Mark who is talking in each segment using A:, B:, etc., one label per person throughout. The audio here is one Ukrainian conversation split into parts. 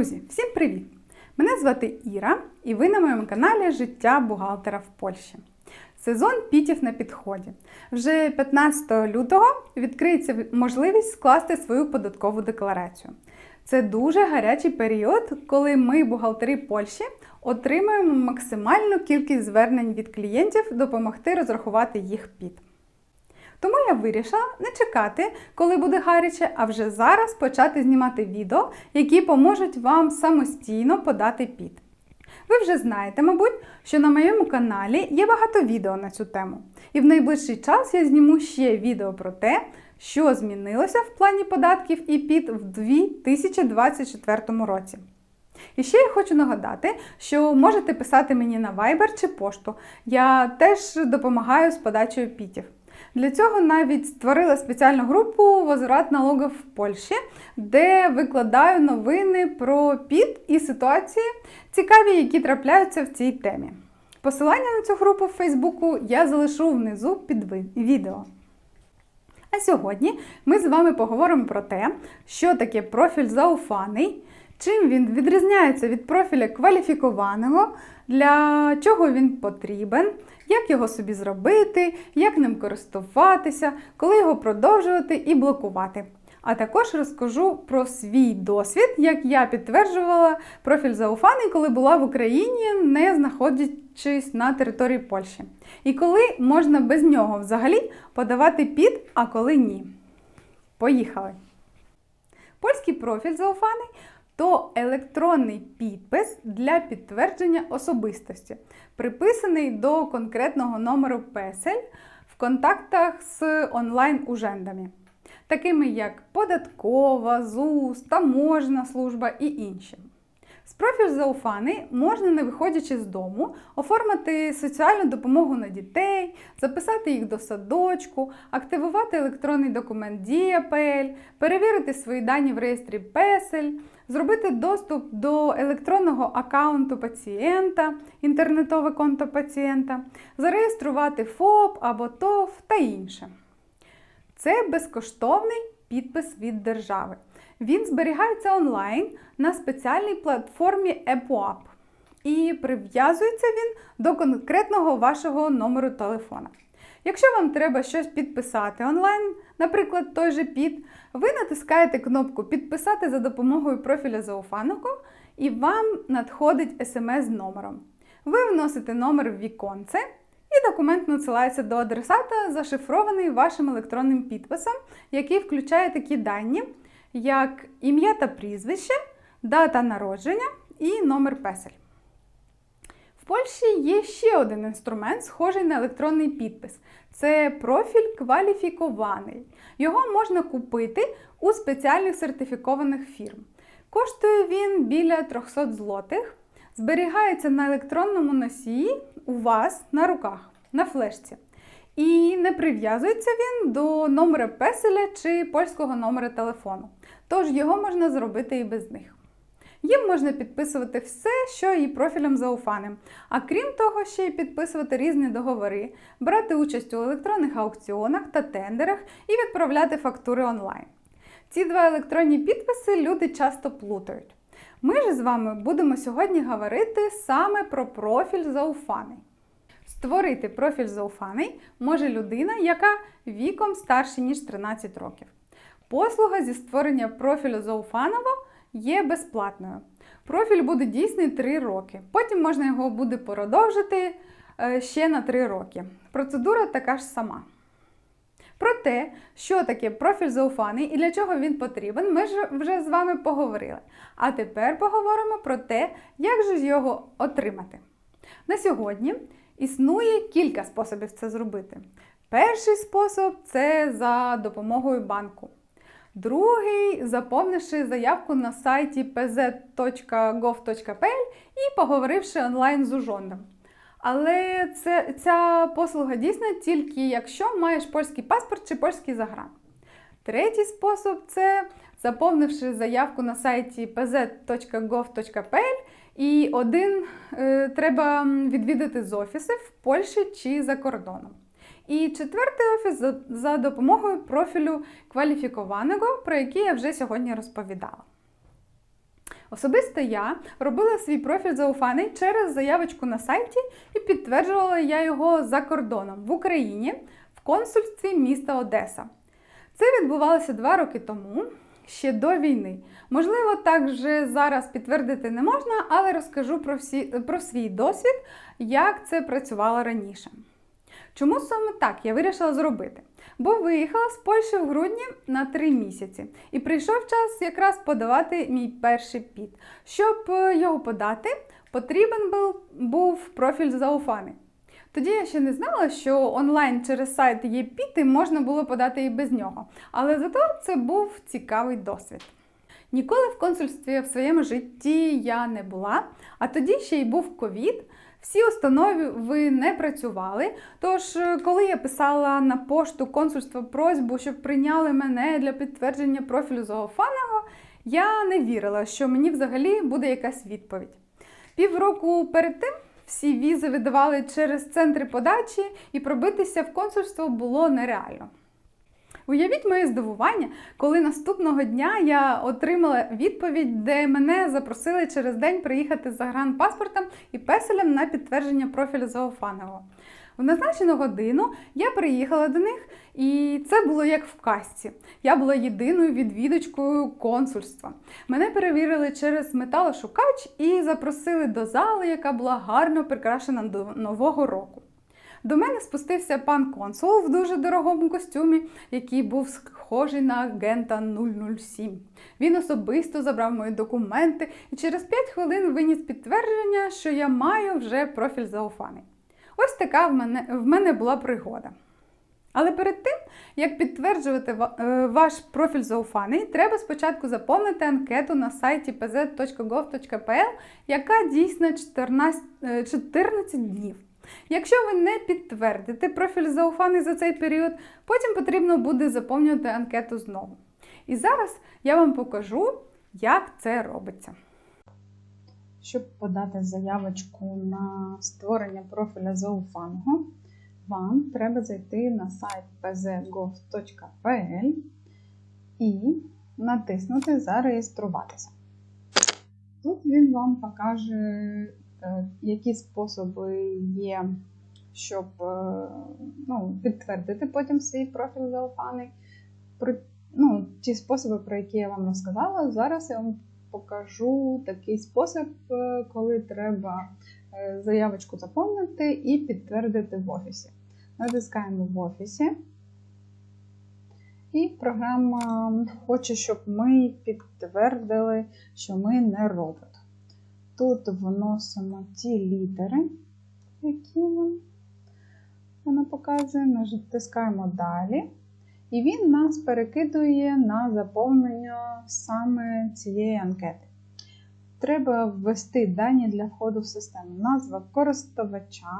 A: Друзі, всім привіт! Мене звати Іра, і ви на моєму каналі Життя бухгалтера в Польщі. Сезон пітів на підході. Вже 15 лютого відкриється можливість скласти свою податкову декларацію. Це дуже гарячий період, коли ми, бухгалтери Польщі, отримуємо максимальну кількість звернень від клієнтів допомогти розрахувати їх піт. Тому я вирішила не чекати, коли буде гаряче, а вже зараз почати знімати відео, які поможуть вам самостійно подати піт. Ви вже знаєте, мабуть, що на моєму каналі є багато відео на цю тему. І в найближчий час я зніму ще відео про те, що змінилося в плані податків і піт в 2024 році. І ще я хочу нагадати, що можете писати мені на Viber чи пошту. Я теж допомагаю з подачею пітів. Для цього навіть створила спеціальну групу Возврат налогів в Польщі, де викладаю новини про піт і ситуації, цікаві, які трапляються в цій темі. Посилання на цю групу в Фейсбуку я залишу внизу під відео. А сьогодні ми з вами поговоримо про те, що таке профіль зауфаний, чим він відрізняється від профіля кваліфікованого, для чого він потрібен, як його собі зробити, як ним користуватися, коли його продовжувати і блокувати. А також розкажу про свій досвід, як я підтверджувала профіль зауфаний, коли була в Україні, не знаходячись на території Польщі. І коли можна без нього взагалі подавати під, а коли ні. Поїхали! Польський профіль зауфаний то електронний підпис для підтвердження особистості, приписаний до конкретного номеру песель в контактах з онлайн-ужендами, такими як податкова, ЗУС, таможна служба і інші. З профіль зауфаний можна, не виходячи з дому, оформити соціальну допомогу на дітей, записати їх до садочку, активувати електронний документ Дія.ПЛ, перевірити свої дані в реєстрі Песель, зробити доступ до електронного аккаунту пацієнта, інтернетове конто пацієнта, зареєструвати ФОП або ТОВ та інше. Це безкоштовний підпис від держави. Він зберігається онлайн на спеціальній платформі EPUAP і прив'язується він до конкретного вашого номеру телефона. Якщо вам треба щось підписати онлайн, наприклад, той же ПІД, ви натискаєте кнопку Підписати за допомогою профіля зауфаного і вам надходить смс з номером. Ви вносите номер в віконце, і документ надсилається до адресата, зашифрований вашим електронним підписом, який включає такі дані, як ім'я та прізвище, дата народження і номер песель. В Польщі є ще один інструмент, схожий на електронний підпис. Це профіль кваліфікований. Його можна купити у спеціальних сертифікованих фірм. Коштує він біля 300 злотих, зберігається на електронному носії у вас на руках, на флешці. І не прив'язується він до номера песеля чи польського номера телефону. Тож його можна зробити і без них. Їм можна підписувати все, що і профілем зауфаним. А крім того, ще й підписувати різні договори, брати участь у електронних аукціонах та тендерах і відправляти фактури онлайн. Ці два електронні підписи люди часто плутають. Ми ж з вами будемо сьогодні говорити саме про профіль зауфаний. Створити профіль зауфаний може людина, яка віком старше, ніж 13 років. Послуга зі створення профілю зауфаного є безплатною. Профіль буде дійсний 3 роки. Потім можна його буде продовжити ще на 3 роки. Процедура така ж сама. Про те, що таке профіль зауфаний і для чого він потрібен, ми ж вже з вами поговорили. А тепер поговоримо про те, як же його отримати. На сьогодні існує кілька способів це зробити. Перший спосіб це за допомогою банку. Другий заповнивши заявку на сайті pz.gov.pl і поговоривши онлайн з ужондом. Але це, ця послуга дійсна тільки якщо маєш польський паспорт чи польський загран. Третій спосіб це заповнивши заявку на сайті pz.gov.pl і один е, треба відвідати з офіси в Польщі чи за кордоном. І четвертий офіс за, допомогою профілю кваліфікованого, про який я вже сьогодні розповідала. Особисто я робила свій профіль зауфаний через заявочку на сайті і підтверджувала я його за кордоном в Україні в консульстві міста Одеса. Це відбувалося два роки тому, ще до війни. Можливо, так вже зараз підтвердити не можна, але розкажу про, всі, про свій досвід, як це працювало раніше. Чому саме так я вирішила зробити? Бо виїхала з Польщі в грудні на три місяці і прийшов час якраз подавати мій перший піт. Щоб е, його подати, потрібен був, був профіль зауфаний. Тоді я ще не знала, що онлайн через сайт є піти можна було подати і без нього. Але зато це був цікавий досвід. Ніколи в консульстві в своєму житті я не була, а тоді ще й був ковід. Всі установи не працювали. Тож, е, коли я писала на пошту консульства просьбу, щоб прийняли мене для підтвердження профілю зоофаного, я не вірила, що мені взагалі буде якась відповідь. Півроку перед тим всі візи видавали через центри подачі, і пробитися в консульство було нереально. Уявіть моє здивування, коли наступного дня я отримала відповідь, де мене запросили через день приїхати з загранпаспортом і песелем на підтвердження профілю Зоофанова. В назначену годину я приїхала до них, і це було як в касті. Я була єдиною відвідочкою консульства. Мене перевірили через металошукач і запросили до зали, яка була гарно прикрашена до Нового року. До мене спустився пан консул в дуже дорогому костюмі, який був схожий на агента 007. Він особисто забрав мої документи і через 5 хвилин виніс підтвердження, що я маю вже профіль зауфаний. Ось така в мене, в мене була пригода. Але перед тим, як підтверджувати е, ваш профіль зауфаний, треба спочатку заповнити анкету на сайті pz.gov.pl, яка дійсна 14, 14 е, днів. Якщо ви не підтвердите профіль зауфаний за цей період, потім потрібно буде заповнювати анкету знову. І зараз я вам покажу, як це робиться.
B: Щоб подати заявочку на створення профіля зауфаного, вам треба зайти на сайт pzgov.pl і натиснути Зареєструватися. Тут він вам покаже які способи є, щоб е, ну, підтвердити потім свій профіль зауфаний. Ну, Ті способи, про які я вам розказала, зараз я вам покажу такий спосіб, е, коли треба заявочку заповнити і підтвердити в офісі. Натискаємо в офісі. І програма хоче, щоб ми підтвердили, що ми не робот. Тут вносимо ті літери, які вона показує, натискаємо далі. І він нас перекидує на заповнення саме цієї анкети. Треба ввести дані для входу в систему. Назва користувача,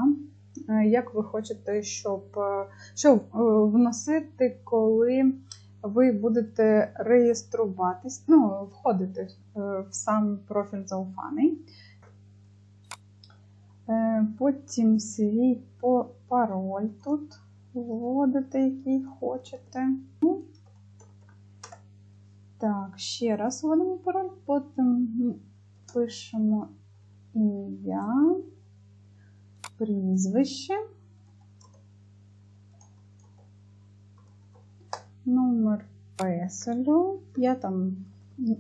B: е, як ви хочете, щоб що е, вносити, коли ви будете реєструватись, ну, входити е, в сам профіль зауфаний. Е, потім свій пароль тут вводите, який хочете. Ну, так, ще раз вводимо пароль, потім пишемо ім'я, прізвище. Номер песелю. Я там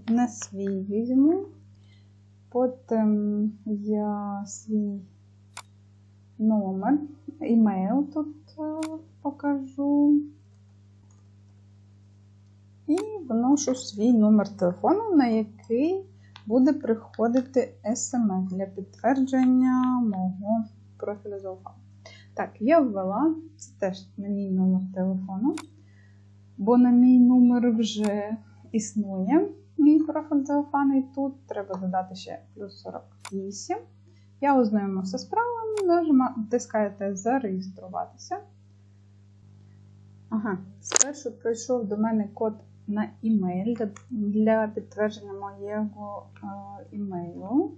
B: не свій візьму. Потім я свій номер, імейл тут е, покажу. І вношу свій номер телефону, на який буде приходити смс для підтвердження мого профілю Золфа. Так, я ввела, це теж мій номер телефону бо на мій номер вже існує мій профіль телефону, тут треба додати ще плюс 48. Я ознайомився з правилами, натискаєте зареєструватися. Ага, спершу прийшов до мене код на імейл для підтвердження моєго е, імейлу.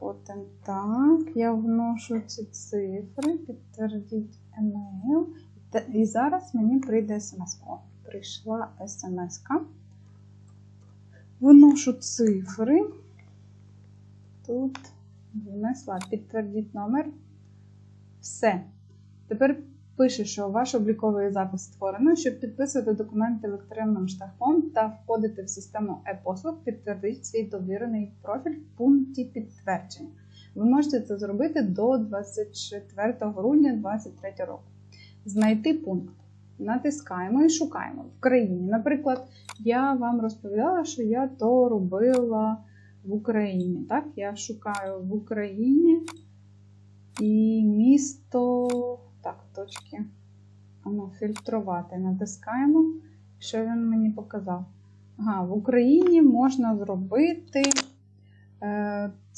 B: Потім так, я вношу ці цифри, підтвердіть емейл. І зараз мені прийде смс. О, прийшла смс. -ка. Вношу цифри. Тут внесла підтвердіть номер. Все. Тепер пише, що ваш обліковий запис створено, щоб підписувати документи електронним шляхом та входити в систему e-послуг, підтвердіть свій довірений профіль в пункті підтвердження. Ви можете це зробити до 24 грудня 2023 року. Знайти пункт. Натискаємо і шукаємо в країні. Наприклад, я вам розповідала, що я то робила в Україні. Так, я шукаю в Україні і місто. Так, точки. Ну, фільтрувати. Натискаємо, що він мені показав. Ага, в Україні можна зробити е,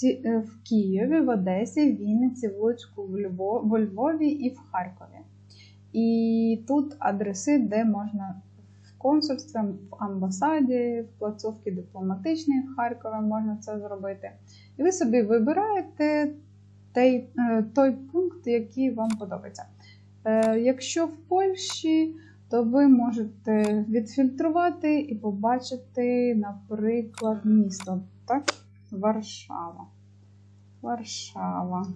B: е, в Києві, в Одесі, в Вінниці, в Луцьку, в, Львов, во Львові і в Харкові. І тут адреси, де можна в консульстві, в амбасаді, в плацовці дипломатичній в Харкові можна це зробити. І ви собі вибираєте той, е, той пункт, який вам подобається. Е, Якщо в Польщі, то ви можете відфільтрувати і побачити, наприклад, місто. Так? Варшава. Варшава.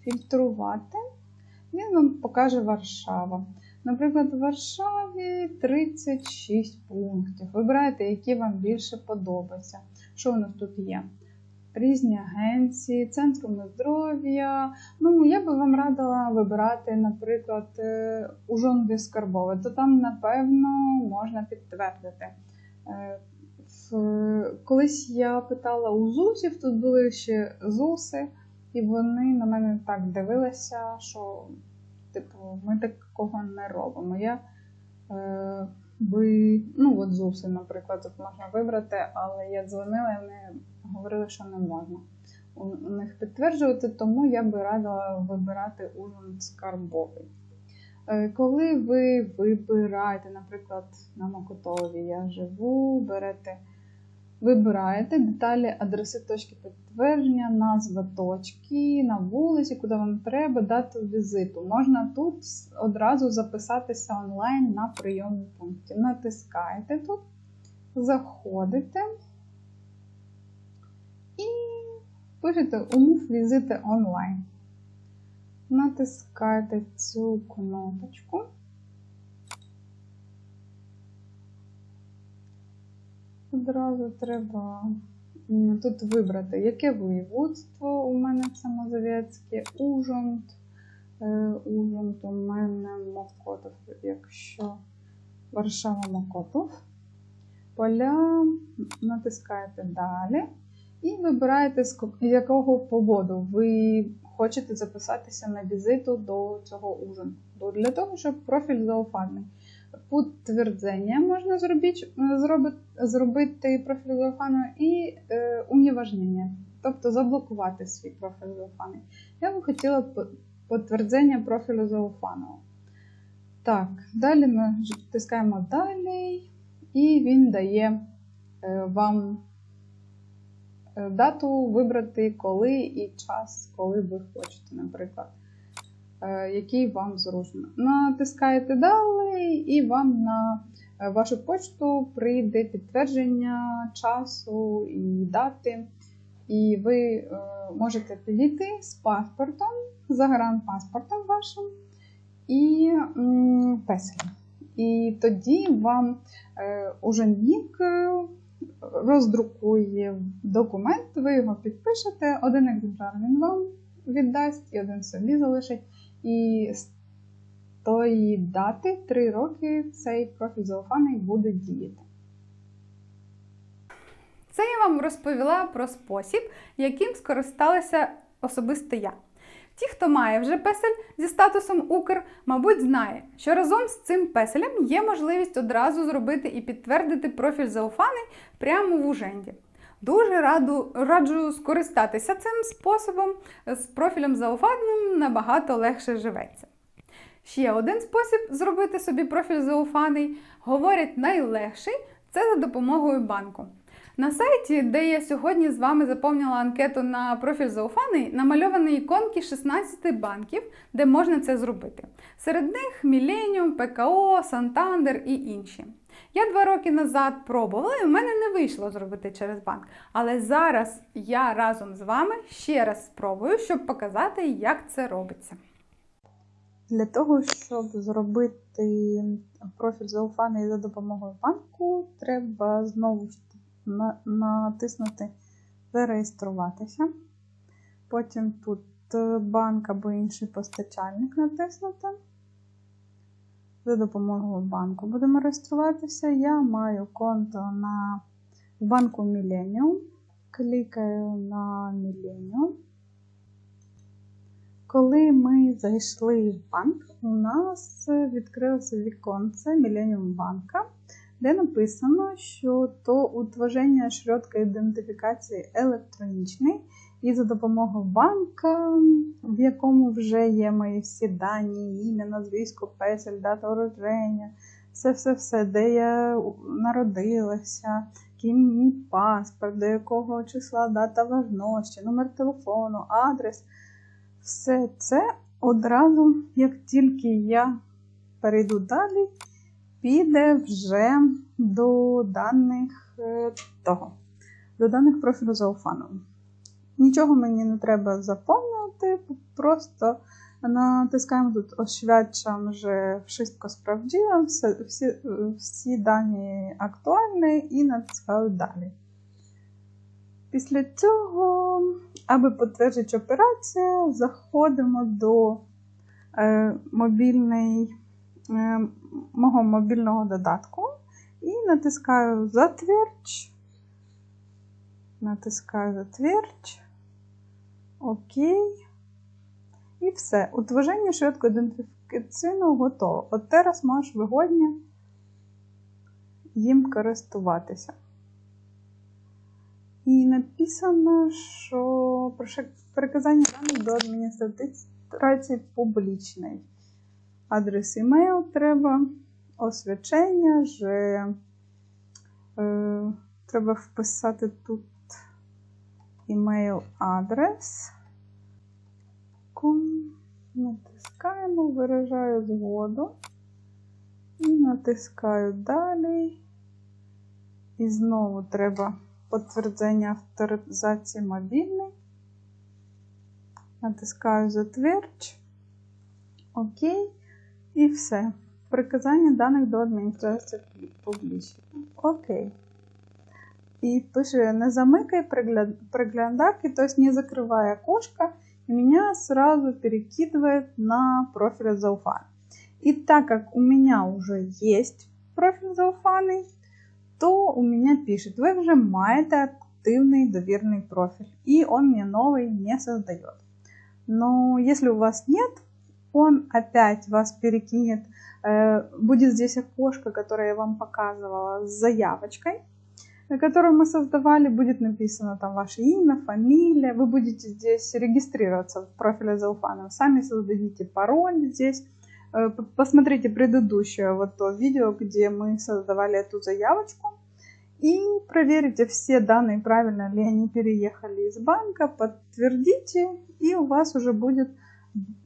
B: Фільтрувати. Він вам покаже Варшава. Наприклад, в Варшаві 36 пунктів. Вибирайте, які вам більше подобаються. Що у нас тут є? Різні агенції, центруми здоров'я. Ну, я би вам радила вибирати, наприклад, е, Ужон Скарбове, то там, напевно, можна підтвердити. Е, Колись я питала у ЗУСів, тут були ще ЗУСи, і вони на мене так дивилися, що типу, ми такого не робимо. Я е, би, ну от ЗУСи, наприклад, тут можна вибрати, але я дзвонила, і вони говорили, що не можна у, у них підтверджувати, тому я би радила вибирати ужин скарбовий. Е, Коли ви вибираєте, наприклад, на Мокотові я живу, берете, вибираєте деталі адреси точки підтвердження, назва точки, на вулиці, куди вам треба, дату візиту. Можна тут одразу записатися онлайн на прийомні пункті. Натискаєте тут, заходите і пишете умов візити онлайн. Натискаєте цю кнопочку. Одразу треба тут вибрати, яке воєводство у мене Мазовецьке, Ужонт. Е, Ужонт у мене Мокотов, якщо Варшава Мокотов. Поля натискаєте далі. І вибираєте, з якого поводу ви хочете записатися на візиту до цього ужину. Для того, щоб профіль зауфаний. Підтвердження можна зробити, зробити, профіль зауфаного і е, уніважнення, тобто заблокувати свій профіль зауфаний. Я би хотіла підтвердження профілю зауфаного. Так, далі ми тискаємо далі, і він дає е, вам е, дату вибрати, коли і час, коли ви хочете, наприклад, який вам зручно. Натискаєте далі, і вам на е, вашу почту прийде підтвердження часу і дати. І ви е, можете підійти з паспортом, загранпаспортом вашим і песелем. І тоді вам е, е, роздрукує документ, ви його підпишете, один екземпляр він вам віддасть і один собі залишить. І з тої дати 3 роки цей профіль зауфаний буде діяти.
A: Це я вам розповіла про спосіб, яким скористалася особисто я. Ті, хто має вже песель зі статусом Укр, мабуть, знає, що разом з цим песелем є можливість одразу зробити і підтвердити профіль зауфаний прямо в уженді. Дуже раду, раджу скористатися цим способом з профілем зауфаним набагато легше живеться. Ще один спосіб зробити собі профіль зауфаний, говорять найлегший це за допомогою банку. На сайті, де я сьогодні з вами заповнила анкету на профіль Зауфаний, намальовані іконки 16 банків, де можна це зробити. Серед них Millennium, ПКО, Santander і інші. Я два роки назад пробувала, і в мене не вийшло зробити через банк. Але зараз я разом з вами ще раз спробую, щоб показати, як це робиться.
B: Для того, щоб зробити профіль зауфаний за допомогою банку, треба знову ж натиснути Зареєструватися. Потім тут е, банк або інший постачальник натиснути. За допомогою банку будемо реєструватися. Я маю конто на банку Millennium. Клікаю на Millennium. Коли ми зайшли в банк, у нас відкрилося віконце Millennium банка, де написано, що то утворення шротка ідентифікації електронічний, і за допомогою банка, в якому вже є мої всі дані, ім'я, назвісько, песель, дата урождення, все-все-все, де я народилася, який мій паспорт, до якого числа дата важності, номер телефону, адрес. Все це одразу, як тільки я перейду далі, піде вже до даних е, того, до даних профілю Зауфану. Нічого мені не треба заповнювати, просто натискаємо тут «Oświadczam, że wszystko sprawdziłam, все- всі, всі дані актуальні і натискаю далі. Після цього, аби підтвердити операцію, заходимо до е, мобільний, е, мого мобільного додатку і натискаю Затвердь. Натискаю Затвердь. Окей. І все. Утворення швидко ідентифікаційного готово. От зараз можеш вигодні їм користуватися. І написано, що переказання даних до адміністрації публічної. Адрес імейл треба, освячення, же, е, треба вписати тут імейл адрес. Натискаємо, виражаю згоду. І натискаю далі. І знову треба підтвердження авторизації мобільний. Натискаю Затвердь. Окей. І все. Приказання даних до адміністрації публічної. Окей. И пише, не замыкай пригля- приглядарки, то есть не закрывай окошко, и меня сразу перекидывает на профиль Зауфан. И так как у меня уже есть профиль Зауфаний, то у меня пишет, вы уже маете активный доверенный профиль, и он мне новый не создает. Но если у вас нет, он опять вас перекинет, э, будет здесь окошко, которое я вам показывала, с заявочкой, которую мы создавали, будет написано там ваше имя, фамилия. Вы будете здесь регистрироваться в профиле Зауфанов. Сами создадите пароль здесь. Э, Посмотрите предыдущее вот то видео, где мы создавали эту заявочку. И проверите все данные, правильно ли они переехали из банка, подтвердите, и у вас уже будет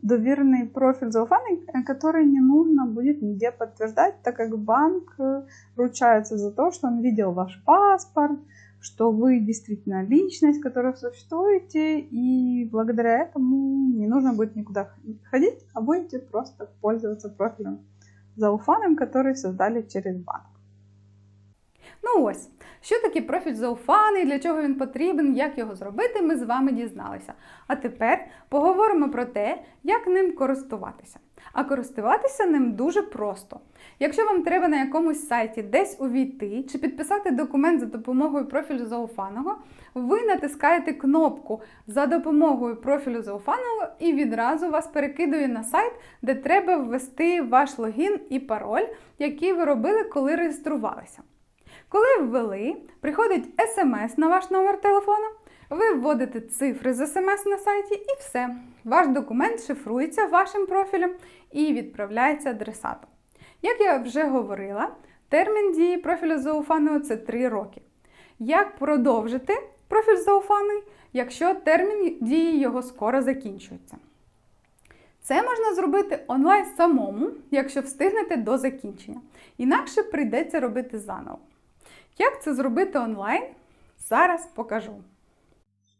B: доверенный профиль э, который не нужно будет нигде подтверждать, так как банк э, ручается за то, что он видел ваш паспорт, что вы действительно личность, которая существуете, и благодаря этому не нужно будет никуда ходить, а будете просто пользоваться профилем Зауфаном, который создали через банк.
A: Ну ось, що таке профіль зауфаний, для чого він потрібен, як його зробити, ми з вами дізналися. А тепер поговоримо про те, як ним користуватися. А користуватися ним дуже просто. Якщо вам треба на якомусь сайті десь увійти чи підписати документ за допомогою профілю зауфаного, ви натискаєте кнопку за допомогою профілю зауфаного і відразу вас перекидує на сайт, де треба ввести ваш логін і пароль, який ви робили, коли реєструвалися. Коли ввели, приходить смс на ваш номер телефону, ви вводите цифри з смс на сайті і все. Ваш документ шифрується вашим профілем і відправляється адресату. Як я вже говорила, термін дії профілю зауфаного це 3 роки. як продовжити профіль зауфаний, якщо термін дії його скоро закінчується. Це можна зробити онлайн самому, якщо встигнете до закінчення. Інакше прийдеться робити заново. Як це зробити онлайн? Зараз покажу.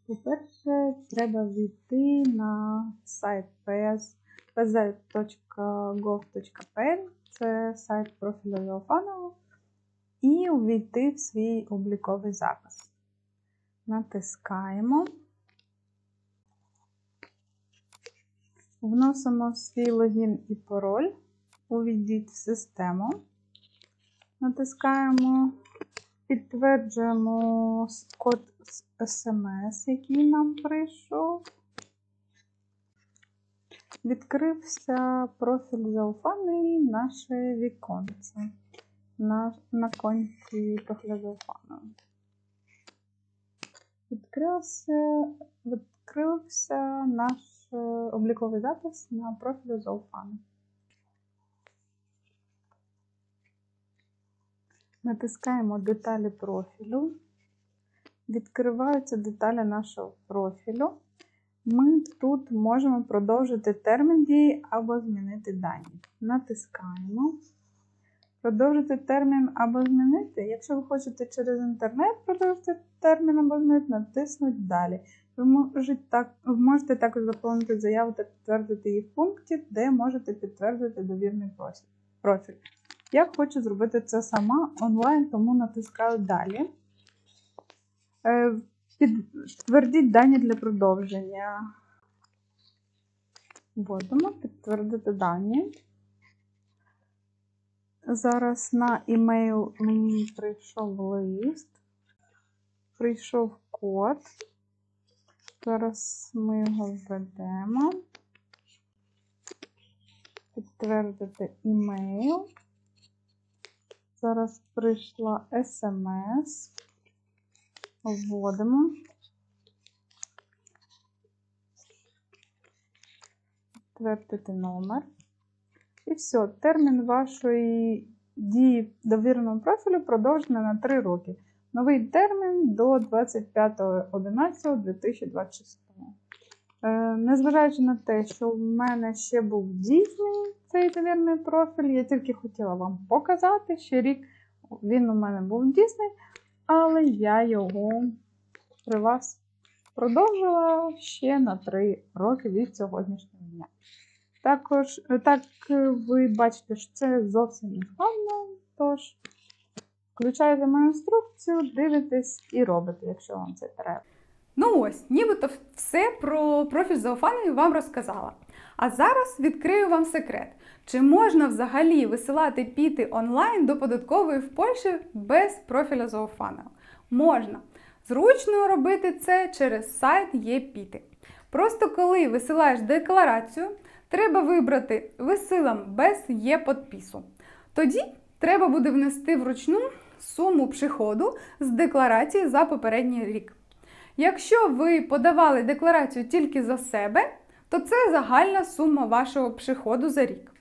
B: По-перше, треба війти на сайт pz.gov.pl, це сайт профілю Зауфанова, і увійти в свій обліковий запис. Натискаємо. Вносимо свій логін і пароль. Увійдіть в систему. Натискаємо Підтверджуємо код смс, який нам прийшов. Відкрився профіль зауфаний наше віконце на, на конті зауфаного. Відкрився, відкрився наш е, обліковий запис на профілі зауфаний. Натискаємо деталі профілю. Відкриваються деталі нашого профілю. Ми тут можемо продовжити термін дії або змінити дані. Натискаємо. Продовжити термін або змінити. Якщо ви хочете через інтернет продовжити термін або змінити, натиснуть далі. Ви можете, також заповнити заяву та підтвердити її в пункті, де можете підтвердити довірний профіль. Я хочу зробити це сама онлайн, тому натискаю далі. Е, Підтвердіть дані для продовження. Вводимо, підтвердити дані. Зараз на імейл мені прийшов лист, прийшов код. Зараз ми його введемо. Підтвердити імейл. Зараз прийшла смс. Вводимо. Підтвердити номер. І все, термін вашої дії довіреного профілю продовжено на 3 роки. Новий термін до 25.11.2026. Е, Незважаючи на те, що в мене ще був дійсний цей довірний профіль, я тільки хотіла вам показати, що рік він у мене був дійсний, але я його при вас продовжила ще на 3 роки від сьогоднішнього дня. Також, е, так е, ви бачите, що це зовсім не складно, тож включаєте мою інструкцію, дивитесь і робите, якщо вам це треба.
A: Ну ось, нібито все про профіль зауфаний вам розказала. А зараз відкрию вам секрет. Чи можна взагалі висилати піти онлайн до податкової в Польщі без профіля зауфаного? Можна. Зручно робити це через сайт ЄПіти. Просто коли висилаєш декларацію, треба вибрати висилам без є-подпису. Тоді треба буде внести вручну суму приходу з декларації за попередній рік. Якщо ви подавали декларацію тільки за себе, то це загальна сума вашого приходу за рік.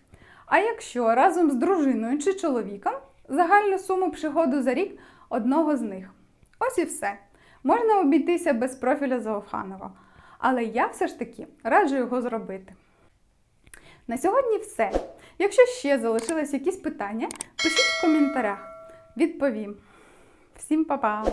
A: А якщо разом з дружиною чи чоловіком, загальну суму приходу за рік одного з них. Ось і все. Можна обійтися без профіля Зауфанова. Але я все ж таки раджу його зробити. На сьогодні все. Якщо ще залишились якісь питання, пишіть в коментарях. Відповім. Всім па-па!